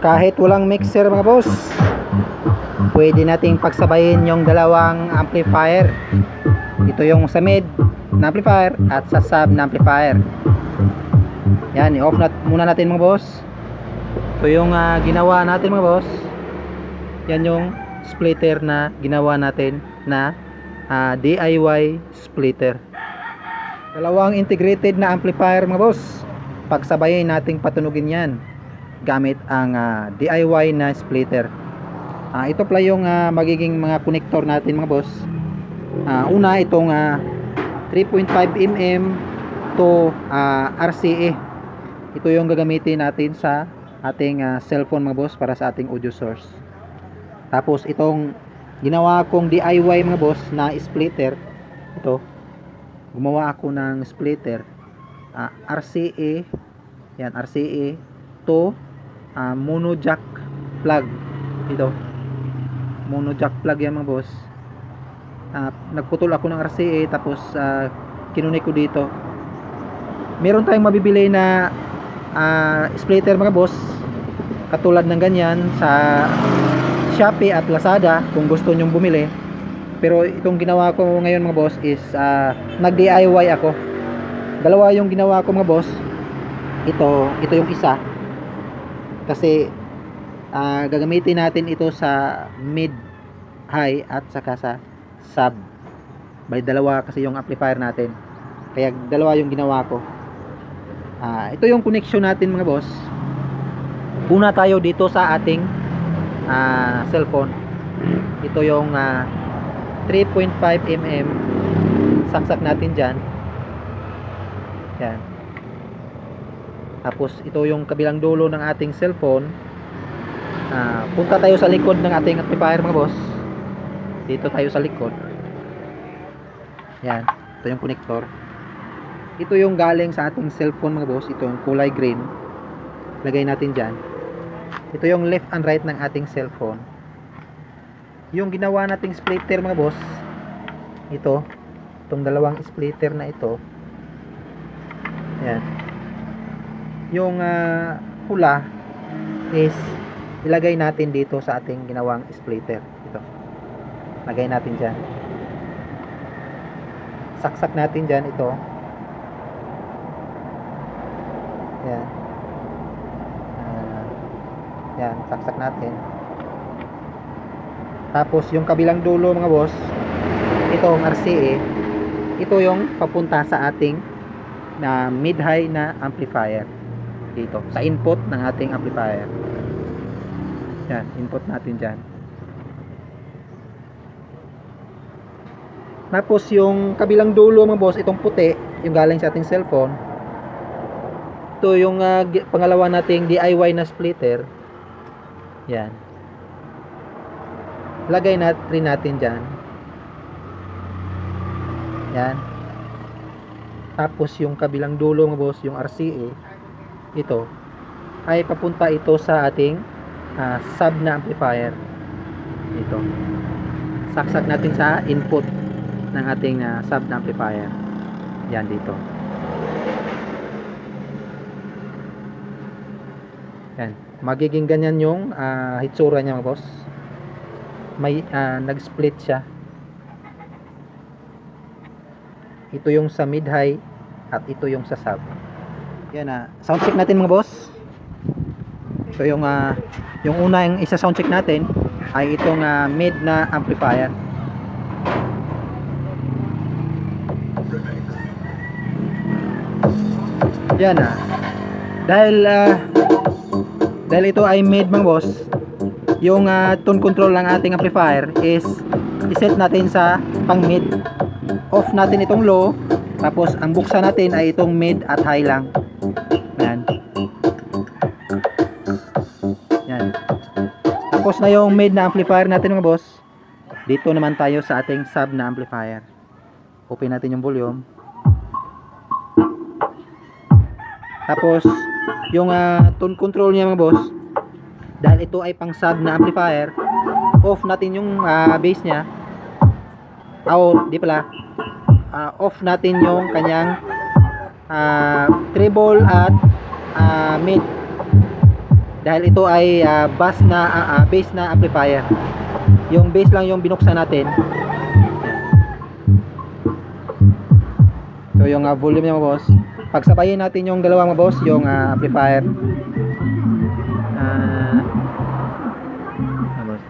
kahit walang mixer mga boss pwede nating pagsabayin yung dalawang amplifier. Ito yung sa mid na amplifier at sa sub na amplifier. Yan i-off nat muna natin mga boss. Ito yung ah, ginawa natin mga boss. Yan yung splitter na ginawa natin na ah, DIY splitter. Dalawang integrated na amplifier mga boss. Pagsabayin nating patunugin yan gamit ang ah, DIY na splitter. Ah, ito pala yung ah, magiging mga connector natin mga boss. Ah, una itong ah, 3.5 mm to ah, RCA ito yung gagamitin natin sa ating ah, cellphone mga boss para sa ating audio source. Tapos itong ginawa kong DIY mga boss na splitter. Ito. Gumawa ako ng splitter. Ah, RCA yan RCA to ah, mono jack plug ito. Mono jack plug yan mga boss. Ah, nagputol ako ng RCA tapos uh, kinunik ko dito. Meron tayong mabibili na ah, splitter mga boss. Katulad ng ganyan sa Shopee at Lazada kung gusto nyong bumili. Pero itong ginawa ko ngayon mga boss is ah, nag DIY ako. Dalawa yung ginawa ko mga boss. Ito ito yung isa kasi ah, gagamitin natin ito sa mid high at saka sa sub. Bali dalawa kasi yung amplifier natin. Kaya dalawa yung ginawa ko. Ah, ito yung connection natin mga boss. Una tayo dito sa ating ah, cellphone. Ito yung ah, 3.5 mm saksak natin dyan. Yan tapos ito yung kabilang dulo ng ating cellphone. Ah, punta tayo sa likod ng ating amplifier mga boss. Dito tayo sa likod. Yan ito yung connector. Ito yung galing sa ating cellphone mga boss. Ito yung kulay green. Lagay natin dyan. Ito yung left and right ng ating cellphone. Yung ginawa nating splitter mga boss ito. Itong dalawang splitter na ito. Yan yung ah, pula is ilagay natin dito sa ating ginawang splitter. Ito. Lagay natin dyan. Saksak natin dyan ito. Yan. Ah, yan. Saksak natin. Tapos yung kabilang dulo mga boss itong RCA ito yung papunta sa ating na mid-high na amplifier dito sa input ng ating amplifier yan input natin dyan Tapos yung kabilang dulo mga boss, itong puti, yung galing sa ating cellphone. Ito yung gi- pangalawa nating DIY na splitter. Yan. Lagay nat rin natin dyan. Yan. Tapos yung kabilang dulo mga boss, yung RCA, ito, ay papunta ito sa ating ah, sub na amplifier. Ito. Saksak natin sa input ng ating ah, sub na amplifier. Yan dito. Yan. Magiging ganyan yung ah, hitsura niya mga boss. May ah, nag-split siya. Ito yung sa mid-high at ito yung sa sub. Yan ah. sound check natin mga boss. Ito yung ah, yung una yung isa sound check natin ay itong ah, mid na amplifier. Yan ah. Dahil ah, dahil ito ay mid mga boss, yung ah, tone control ng ating amplifier is iset natin sa pang mid. Off natin itong low, tapos ang buksan natin ay itong mid at high lang. Tapos na yung mid na amplifier natin mga boss. Dito naman tayo sa ating sub na amplifier. Open natin yung volume. Tapos, yung ah, tone control niya mga boss, dahil ito ay pang sub na amplifier, off natin yung ah, bass niya. Oh, di pala. Ah, off natin yung kanyang ah, treble at ah, mid. Dahil ito ay ah, bass na ah, ah, bass na amplifier. Yung bass lang yung binuksan natin. Ito yung ah, volume niya mga boss. Pagsabayin natin yung dalawa mga boss yung ah, amplifier. Boss.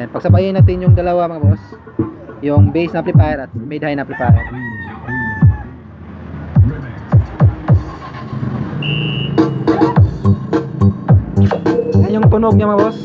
Ayan, pagsabayin natin yung dalawa mga boss. Yung bass na amplifier at mid high na amplifier tunog niya mga boss.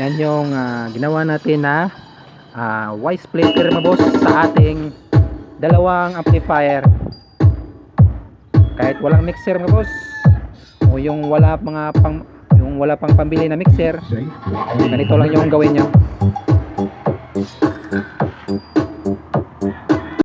Yan yung ah, ginawa natin na ah, Y splitter mga boss sa ating dalawang amplifier. Kahit walang mixer mga boss o yung wala mga pang yung wala pang pambili na mixer ganito lang yung gawin nyo